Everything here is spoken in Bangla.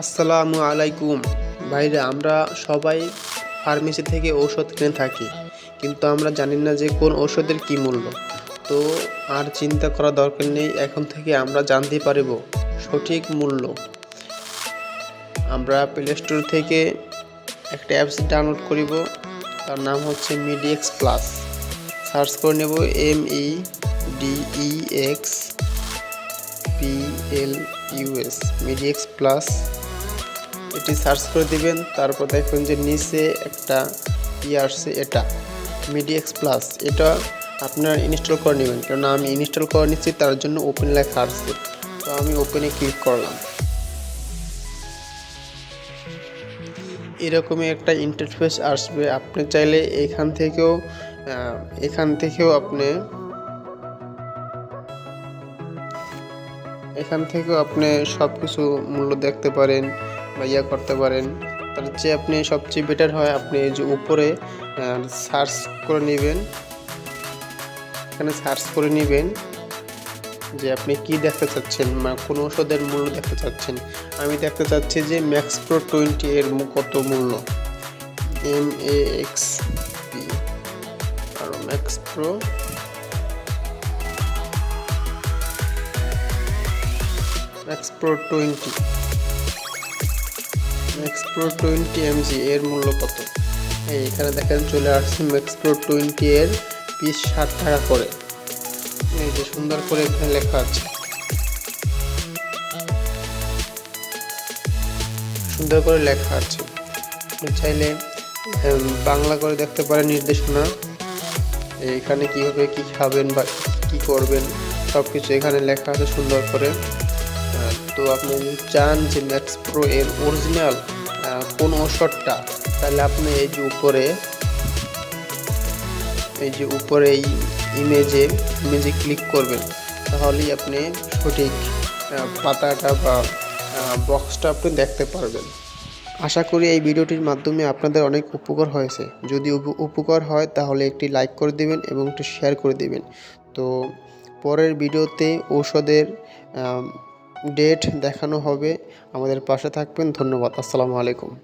আসসালামু আলাইকুম। ভাইরা, আমরা সবাই ফার্মেসি থেকে ঔষধ কিনে থাকি, কিন্তু আমরা জানি না যে কোন ঔষধের কী মূল্য। তো আর চিন্তা করা দরকার নেই, এখন থেকে আমরা জানতে পারব সঠিক মূল্য। আমরা প্লে স্টোর থেকে একটা অ্যাপস ডাউনলোড করিব, তার নাম হচ্ছে মিডিএক্স প্লাস সার্চ করে নেব M E D E X P L U S Medex plus এটি সার্চ করে দিবেন, তারপর দেখবেন যে নিচে একটা ই আসছে এটা মিডিএক্স প্লাস এটা আপনার ইনস্টল করে নেবেন, কেননা আমি ইনস্টল করে নিচ্ছি, তার জন্য ওপেন লেখা আসছে। তো আমি ওপেনে ক্লিক করলাম। এরকমই একটা ইন্টারফেস আসবে। আপনি চাইলে এখান থেকেও এখান থেকেও আপনি, এখান থেকেও আপনি সব কিছু মূল্য দেখতে পারেন। ইয়া করতে পারেন, তার চেয়ে আপনি সবচেয়ে বেটার হয় আপনি যে উপরে সার্চ করে নেবেন। এখানে সার্চ করে নেবেন যে আপনি কি দেখতে চাচ্ছেন কোন ওষুধের মূল্য দেখতে চাচ্ছেন। আমি দেখতে চাচ্ছি যে ম্যাক্স প্রো টোয়েন্টি এর কত মূল্য? M A X P R max pro max pro twenty max pro twenty MG এর মূল্য কত? এখানে দেখেন চলে আসছে ম্যাক্স প্রো টোয়েন্টি এর পিস ষাট টাকা করে। এই যে সুন্দর করে এখানে লেখা আছে। সুন্দর করে লেখা আছে। চাইলে বাংলা করে দেখতে পারেন নির্দেশনা। এখানে কীভাবে কি খাবেন বা কি করবেন সব কিছু এখানে লেখা আছে সুন্দর করে। তো আপনি যদি চান যে ম্যাক্স প্রো এর অরিজিনাল কোন ওষুধটা তাহলে আপনি এই যে উপরে, এই যে উপরে এই ইমেজে ইমেজে ক্লিক করবেন। তাহলেই আপনি সঠিক পাতাটা বা বক্সটা আপনি দেখতে পারবেন। আশা করি এই ভিডিওটির মাধ্যমে আপনাদের অনেক উপকার হয়েছে। যদি উপ- উপকার হয়, তাহলে একটি লাইক করে দিবেন এবং একটি শেয়ার করে দিবেন। তো পরের ভিডিওতে ঔষধের ডেট দেখানো হবে। আমাদের পাশে থাকবেন। ধন্যবাদ। আসসালামু আলাইকুম।